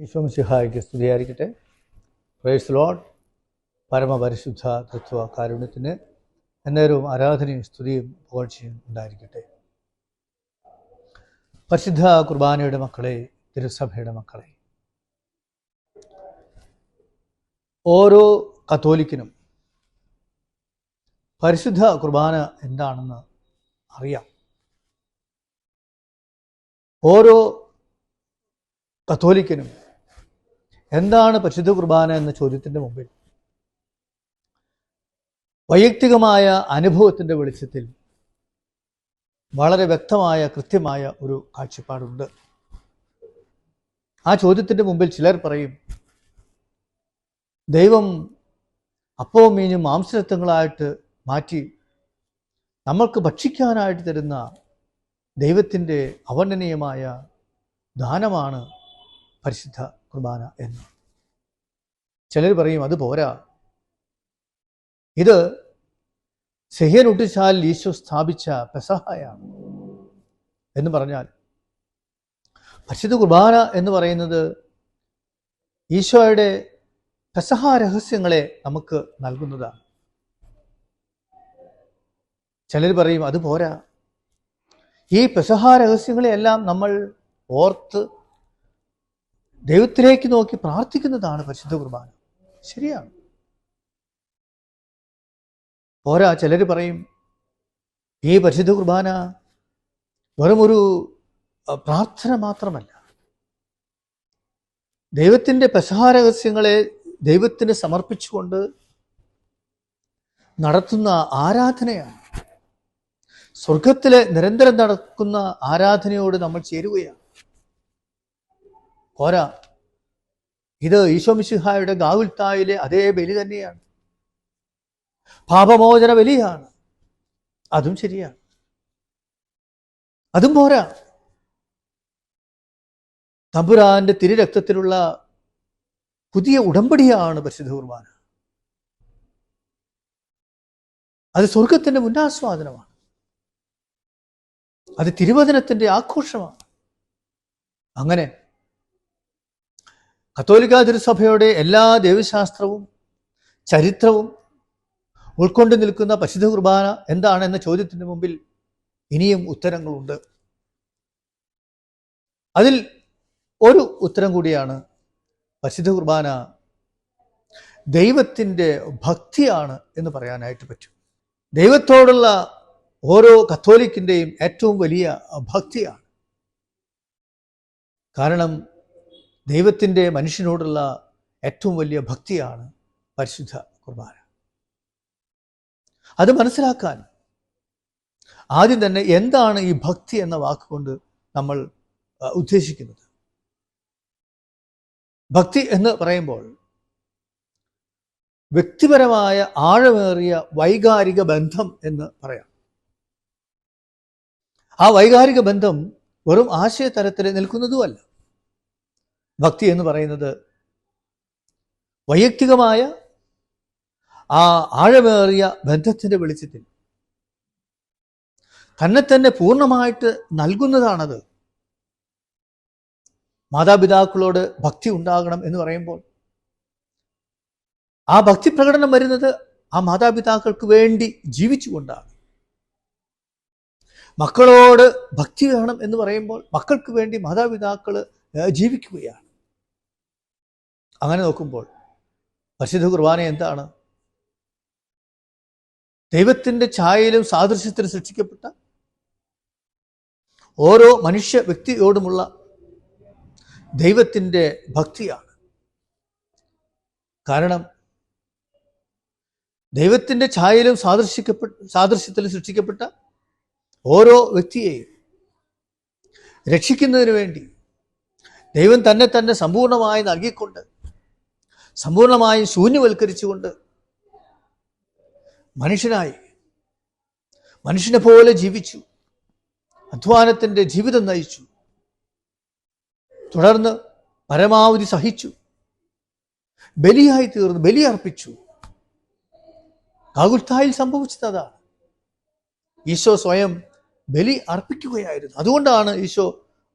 ഈശോമിശിഹായ്ക്ക് സ്തുതിയായിരിക്കട്ടെ. Praise load പരമപരിശുദ്ധ തത്വ കാരുണ്യത്തിന് എന്നേരവും ആരാധനയും സ്തുതിയും പുകഴ്ചയും ഉണ്ടായിരിക്കട്ടെ. പരിശുദ്ധ കുർബാനയുടെ മക്കളെ തിരുസഭയുടെ മക്കളെ ഓരോ കത്തോലിക്കനും പരിശുദ്ധ കുർബാന എന്താണെന്ന് അറിയാം. ഓരോ കത്തോലിക്കനും എന്താണ് പരിശുദ്ധ കുർബാന എന്ന ചോദ്യത്തിന്റെ മുമ്പിൽ? വൈയക്തികമായ അനുഭവത്തിന്റെ വെളിച്ചത്തിൽ വളരെ വ്യക്തമായ കൃത്യമായ ഒരു കാഴ്ചപ്പാടുണ്ട്. ആ ചോദ്യത്തിന്റെ മുമ്പിൽ ചിലർ പറയും ദൈവം അപ്പവും മീനും മാംസരത്വങ്ങളായിട്ട് മാറ്റി നമ്മൾക്ക് ഭക്ഷിക്കാനായിട്ട് തരുന്ന ദൈവത്തിന്റെ അവർണനീയമായ ദാനമാണ് പരിശുദ്ധ കുർബാന എന്ന്. ചിലർ പറയും അത് പോരാ. ഇത് സെഹ്യനൊട്ടിച്ചാൽ ഈശോ സ്ഥാപിച്ച പെസഹായാണ്. എന്ന് പറഞ്ഞാൽ പരിശുദ്ധ കുർബാന എന്ന് പറയുന്നത് ഈശോയുടെ പെസഹ രഹസ്യങ്ങളെ നമുക്ക് നൽകുന്നതാണ്. ചിലർ പറയും അത് പോരാ. ഈ പെസഹ രഹസ്യങ്ങളെയെല്ലാം നമ്മൾ ഓർത്ത് ദൈവത്തിലേക്ക് നോക്കി പ്രാർത്ഥിക്കുന്നതാണ് പരിശുദ്ധ കുർബാന. ശരിയാണ്. പോരാ ചിലർ പറയും ഈ പരിശുദ്ധ കുർബാന വെറുമൊരു പ്രാർത്ഥന മാത്രമല്ല. ദൈവത്തിന്റെ പെസഹാരഹസ്യങ്ങളെ ദൈവത്തിന് സമർപ്പിച്ചുകൊണ്ട് നടത്തുന്ന ആരാധനയാണ്. സ്വർഗത്തിലെ നിരന്തരം നടക്കുന്ന ആരാധനയോട് നമ്മൾ ചേരുകയാണ്. പോരാ. ഇത് ഈശോമിശിഹായുടെ ഗാവുൽത്തായിലെ അതേ ബലി തന്നെയാണ്. പാപമോചന ബലിയാണ്. അതും ശരിയാണ്. അതും പോരാ. തമ്പുരാന്റെ തിരുരക്തത്തിലുള്ള പുതിയ ഉടമ്പടിയാണ് പരിശുദ്ധ കുർബാന. അത് സ്വർഗത്തിന്റെ മുന്നാസ്വാദനമാണ്. അത് തിരുവചനത്തിന്റെ ആഘോഷമാണ്. അങ്ങനെ കത്തോലിക്ക തിരുസഭയുടെ എല്ലാ ദൈവശാസ്ത്രവും ചരിത്രവും ഉൾക്കൊണ്ടു നിൽക്കുന്ന പരിശുദ്ധ കുർബാന എന്താണ് എന്ന ചോദ്യത്തിന് മുമ്പിൽ ഇനിയും ഉത്തരങ്ങളുണ്ട്. അതിൽ ഒരു ഉത്തരം കൂടിയാണ് പരിശുദ്ധ കുർബാന ദൈവത്തിന്റെ ഭക്തിയാണ് എന്ന് പറയാനായിട്ട് പറ്റും. ദൈവത്തോടുള്ള ഓരോ കത്തോലിക്കിന്റെയും ഏറ്റവും വലിയ ഭക്തിയാണ്. കാരണം ദൈവത്തിന്റെ മനുഷ്യനോടുള്ള ഏറ്റവും വലിയ ഭക്തിയാണ് പരിശുദ്ധ കുർബാന. അത് മനസ്സിലാക്കാൻ ആദ്യം തന്നെ എന്താണ് ഈ ഭക്തി എന്ന വാക്കുകൊണ്ട് നമ്മൾ ഉദ്ദേശിക്കുന്നത്. ഭക്തി എന്ന് പറയുമ്പോൾ വ്യക്തിപരമായ ആഴമേറിയ വൈകാരിക ബന്ധം എന്ന് പറയാം. ആ വൈകാരിക ബന്ധം വെറും ആശയതലത്തിൽ നിൽക്കുന്നതുമല്ല. ഭക്തി എന്ന് പറയുന്നത് വൈയക്തികമായ ആ ആഴമേറിയ ബന്ധത്തിന്റെ വെളിച്ചത്തിൽ. തന്നെ തന്നെ പൂർണമായിട്ട് നൽകുന്നതാണത്. മാതാപിതാക്കളോട് ഭക്തി ഉണ്ടാകണം എന്ന് പറയുമ്പോൾ ആ ഭക്തി പ്രകടനം വരുന്നത് ആ മാതാപിതാക്കൾക്ക് വേണ്ടി ജീവിച്ചുകൊണ്ടാണ്. മക്കളോട് ഭക്തി വേണം എന്ന് പറയുമ്പോൾ മക്കൾക്ക് വേണ്ടി മാതാപിതാക്കൾ ജീവിക്കുകയാണ്. അങ്ങനെ നോക്കുമ്പോൾ പരിശുദ്ധ കുർബാന എന്താണ്? ദൈവത്തിന്റെ ഛായയിലും സാദൃശ്യത്തിലും സൃഷ്ടിക്കപ്പെട്ട ഓരോ മനുഷ്യ വ്യക്തിയോടുമുള്ള ദൈവത്തിന്റെ ഭക്തിയാണ്. കാരണം ദൈവത്തിന്റെ ഛായയിലും സാദൃശ്യക്കപ്പെട്ട സാദൃശ്യത്തിലും സൃഷ്ടിക്കപ്പെട്ട ഓരോ വ്യക്തിയെയും രക്ഷിക്കുന്നതിന് വേണ്ടി ദൈവം തന്നെ തന്നെ സമ്പൂർണമായി നൽകിക്കൊണ്ട് സമ്പൂർണമായും ശൂന്യവൽക്കരിച്ചുകൊണ്ട് മനുഷ്യനായി മനുഷ്യനെ പോലെ ജീവിച്ചു അധ്വാനത്തിന്റെ ജീവിതം നയിച്ചു തുടർന്ന് പരമാവധി സഹിച്ചു ബലിയായി തീർന്നു ബലി അർപ്പിച്ചു കാകുൽത്തായിൽ സംഭവിച്ചത് അതാണ്. ഈശോ സ്വയം ബലി അർപ്പിക്കുകയായിരുന്നു. അതുകൊണ്ടാണ് ഈശോ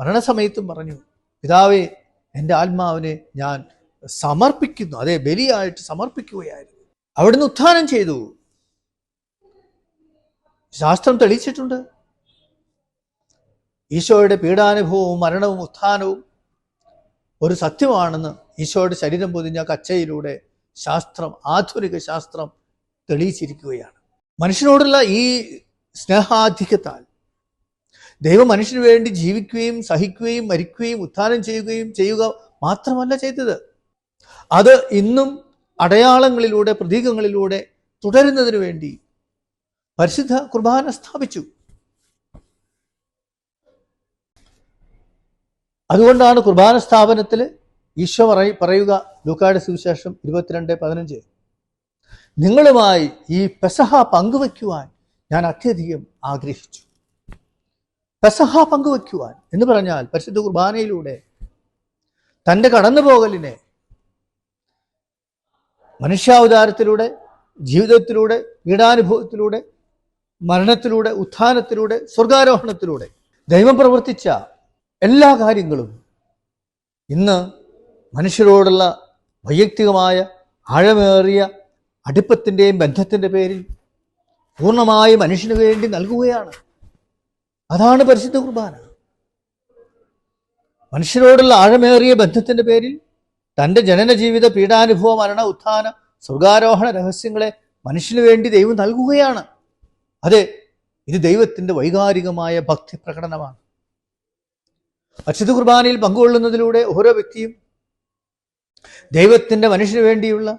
മരണസമയത്തും പറഞ്ഞു പിതാവേ എന്റെ ആത്മാവിനെ ഞാൻ സമർപ്പിക്കുന്നു. അതെ ബലിയായിട്ട് സമർപ്പിക്കുകയായിരുന്നു. അവിടുന്ന് ഉത്ഥാനം ചെയ്തു. ശാസ്ത്രം തെളിയിച്ചിട്ടുണ്ട്. ഈശോയുടെ പീഡാനുഭവവും മരണവും ഉത്ഥാനവും ഒരു സത്യമാണെന്ന് ഈശോയുടെ ശരീരം പൊതിഞ്ഞ കച്ചയിലൂടെ ശാസ്ത്രം ആധുനിക ശാസ്ത്രം തെളിയിച്ചിരിക്കുകയാണ്. മനുഷ്യനോടുള്ള ഈ സ്നേഹാധിക്യത്താൽ ദൈവം മനുഷ്യന് വേണ്ടി ജീവിക്കുകയും സഹിക്കുകയും മരിക്കുകയും ഉത്ഥാനം ചെയ്യുകയും ചെയ്യുക മാത്രമല്ല ചെയ്തത്. അത് ഇന്നും അടയാളങ്ങളിലൂടെ പ്രതീകങ്ങളിലൂടെ തുടരുന്നതിന് വേണ്ടി പരിശുദ്ധ കുർബാന സ്ഥാപിച്ചു. അതുകൊണ്ടാണ് കുർബാന സ്ഥാപനത്തിൽ ഈശോ പറയ പറയുക ലൂക്കായുടെ സുവിശേഷം ഇരുപത്തിരണ്ട് പതിനഞ്ച്. നിങ്ങളുമായി ഈ പെസഹ പങ്കുവയ്ക്കുവാൻ ഞാൻ അത്യധികം ആഗ്രഹിച്ചു. പെസഹ പങ്കുവയ്ക്കുവാൻ എന്ന് പറഞ്ഞാൽ പരിശുദ്ധ കുർബാനയിലൂടെ തന്റെ കടന്നുപോകലിനെ മനുഷ്യാവതാരത്തിലൂടെ ജീവിതത്തിലൂടെ പീഡാനുഭവത്തിലൂടെ മരണത്തിലൂടെ ഉത്ഥാനത്തിലൂടെ സ്വർഗാരോഹണത്തിലൂടെ ദൈവം പ്രവർത്തിച്ച എല്ലാ കാര്യങ്ങളും ഇന്ന് മനുഷ്യരോടുള്ള വൈയക്തികമായ ആഴമേറിയ അടുപ്പത്തിന്റെയും ബന്ധത്തിന്റെ പേരിൽ പൂർണമായി മനുഷ്യന് വേണ്ടി നൽകുകയാണ്. അതാണ് പരിശുദ്ധ കുർബാന. മനുഷ്യരോടുള്ള ആഴമേറിയ ബന്ധത്തിന്റെ പേരിൽ തന്റെ ജനന ജീവിത പീഡാനുഭവ മരണ ഉത്ഥാന സ്വർഗാരോഹണ രഹസ്യങ്ങളെ മനുഷ്യന് വേണ്ടി ദൈവം നൽകുകയാണ്. അതെ ഇത് ദൈവത്തിന്റെ വൈകാരികമായ ഭക്തി പ്രകടനമാണ് പരിശുദ്ധ കുർബാനയിൽ പങ്കുകൊള്ളുന്നതിലൂടെ ഓരോ വ്യക്തിയും ദൈവത്തിന്റെ മനുഷ്യന് വേണ്ടിയുള്ള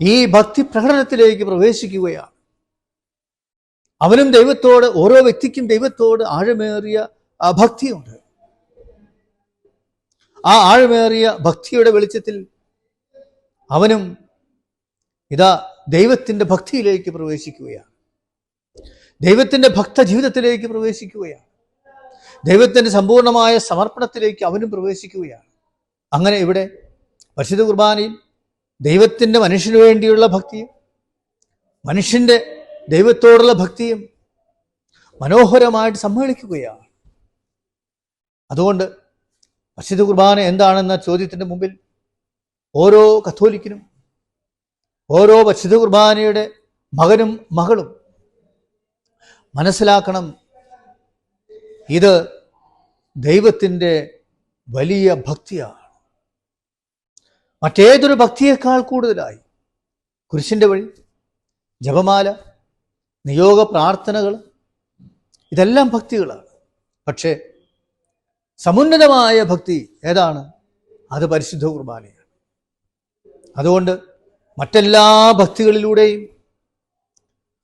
ഈ ഭക്തി പ്രകടനത്തിലേക്ക് പ്രവേശിക്കുകയാണ്. അവനും ദൈവത്തോട് ഓരോ വ്യക്തിക്കും ദൈവത്തോട് ആഴമേറിയ ഭക്തിയുണ്ട്. ആ ആഴമേറിയ ഭക്തിയുടെ വെളിച്ചത്തിൽ അവനും ഇതാ ദൈവത്തിന്റെ ഭക്തിയിലേക്ക് പ്രവേശിക്കുകയാണ്. ദൈവത്തിന്റെ ഭക്ത ജീവിതത്തിലേക്ക് പ്രവേശിക്കുകയാണ്. ദൈവത്തിന്റെ സമ്പൂർണമായ സമർപ്പണത്തിലേക്ക് അവനും പ്രവേശിക്കുകയാണ്. അങ്ങനെ ഇവിടെ പരിശുദ്ധ കുർബാനയിൽ ദൈവത്തിന്റെ മനുഷ്യന് വേണ്ടിയുള്ള ഭക്തിയും മനുഷ്യന്റെ ദൈവത്തോടുള്ള ഭക്തിയും മനോഹരമായിട്ട് സമ്മേളിക്കുകയാണ്. അതുകൊണ്ട് മസ്ജിദ് കുർബാന എന്താണെന്ന ചോദ്യത്തിന്റെ മുമ്പിൽ ഓരോ കത്തോലിക്കനും ഓരോ മസ്ജിദ് കുർബാനയുടെ മകനും മകളും മനസ്സിലാക്കണം ഇത് ദൈവത്തിന്റെ വലിയ ഭക്തിയാണ്. മറ്റേതൊരു ഭക്തിയേക്കാൾ കൂടുതലായി കുരിശിന്റെ വഴി ജപമാല നിയോഗ പ്രാർത്ഥനകൾ ഇതെല്ലാം ഭക്തികളാണ്. പക്ഷേ സമുന്നതമായ ഭക്തി ഏതാണ്? അത് പരിശുദ്ധ കുർബാനയാണ്. അതുകൊണ്ട് മറ്റെല്ലാ ഭക്തികളിലൂടെയും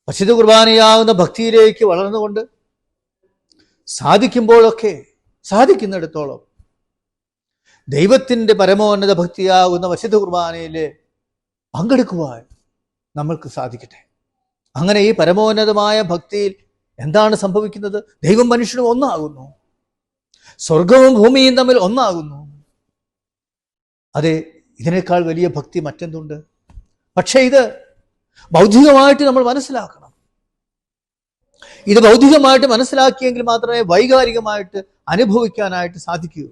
പരിശുദ്ധ കുർബാനയാകുന്ന ഭക്തിയിലേക്ക് വളർന്നുകൊണ്ട് സാധിക്കുമ്പോഴൊക്കെ സാധിക്കുന്നിടത്തോളം ദൈവത്തിന്റെ പരമോന്നത ഭക്തിയാകുന്ന വശുദ്ധ കുർബാനയിൽ പങ്കെടുക്കുവാൻ നമ്മൾക്ക് സാധിക്കട്ടെ. അങ്ങനെ ഈ പരമോന്നതമായ ഭക്തിയിൽ എന്താണ് സംഭവിക്കുന്നത്? ദൈവം മനുഷ്യനും ഒന്നാകുന്നു. സ്വർഗവും ഭൂമിയും തമ്മിൽ ഒന്നാകുന്നു. അതെ ഇതിനേക്കാൾ വലിയ ഭക്തി മറ്റെന്തുണ്ട്? പക്ഷേ ഇത് ബൗദ്ധികമായിട്ട് നമ്മൾ മനസ്സിലാക്കണം. ഇത് ബൗദ്ധികമായിട്ട് മനസ്സിലാക്കിയെങ്കിൽ മാത്രമേ വൈകാരികമായിട്ട് അനുഭവിക്കാനായിട്ട് സാധിക്കൂ.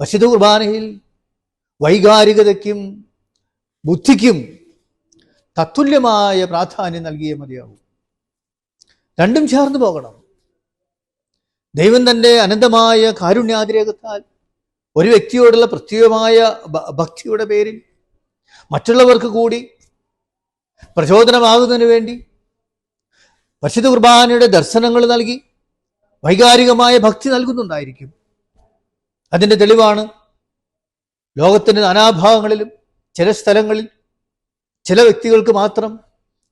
പശുദ്ധ കുർബാനയിൽ വൈകാരികതയ്ക്കും ബുദ്ധിക്കും തത്തുല്യമായ പ്രാധാന്യം നൽകിയേ മതിയാവൂ. രണ്ടും ചേർന്ന് പോകണം. ദൈവം തന്റെ അനന്തമായ കാരുണ്യാതിരേകത്താൽ ഒരു വ്യക്തിയോടുള്ള പ്രത്യേകമായ ഭക്തിയുടെ പേരിൽ മറ്റുള്ളവർക്ക് കൂടി പ്രചോദനമാകുന്നതിന് വേണ്ടി പരിശുദ്ധ കുർബാനയുടെ ദർശനങ്ങൾ നൽകി വൈകാരികമായ ഭക്തി നൽകുന്നുണ്ടായിരിക്കും. അതിന്റെ തെളിവാണ് ലോകത്തിന്റെ നാനാഭാഗങ്ങളിലും ചില സ്ഥലങ്ങളിൽ ചില വ്യക്തികൾക്ക് മാത്രം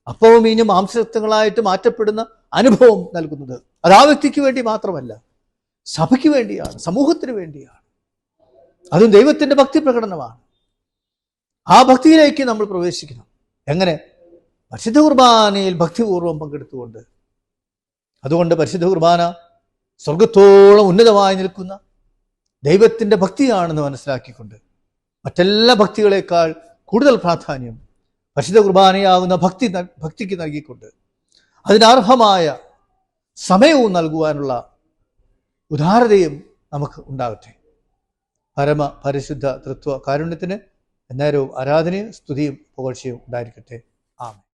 അപ്പവും മീനും മാംസത്വങ്ങളായിട്ട് മാറ്റപ്പെടുന്ന അനുഭവം നൽകുന്നത് അത് ആ വ്യക്തിക്ക് വേണ്ടി മാത്രമല്ല സഭയ്ക്ക് വേണ്ടിയാണ് സമൂഹത്തിന് വേണ്ടിയാണ്. അതും ദൈവത്തിന്റെ ഭക്തി പ്രകടനമാണ്. ആ ഭക്തിയിലേക്ക് നമ്മൾ പ്രവേശിക്കണം. എങ്ങനെ? പരിശുദ്ധ കുർബാനയിൽ ഭക്തിപൂർവം പങ്കെടുത്തുകൊണ്ട്. അതുകൊണ്ട് പരിശുദ്ധ കുർബാന സ്വർഗത്തോളം ഉന്നതമായി നിൽക്കുന്ന ദൈവത്തിന്റെ ഭക്തിയാണെന്ന് മനസ്സിലാക്കിക്കൊണ്ട് മറ്റെല്ലാ ഭക്തികളേക്കാൾ കൂടുതൽ പ്രാധാന്യം പരിശുദ്ധ കുർബാനയാകുന്ന ഭക്തി ഭക്തിക്ക് നൽകിക്കൊണ്ട് അതിനർഹമായ സമയവും നൽകുവാനുള്ള ഉദാരതയും നമുക്ക് ഉണ്ടാകട്ടെ. പരമ പരിശുദ്ധ തൃത്വ കാരുണ്യത്തിന് എന്നേരവും ആരാധനയും സ്തുതിയും പുകഴ്ചയും ഉണ്ടായിരിക്കട്ടെ. ആമേൻ.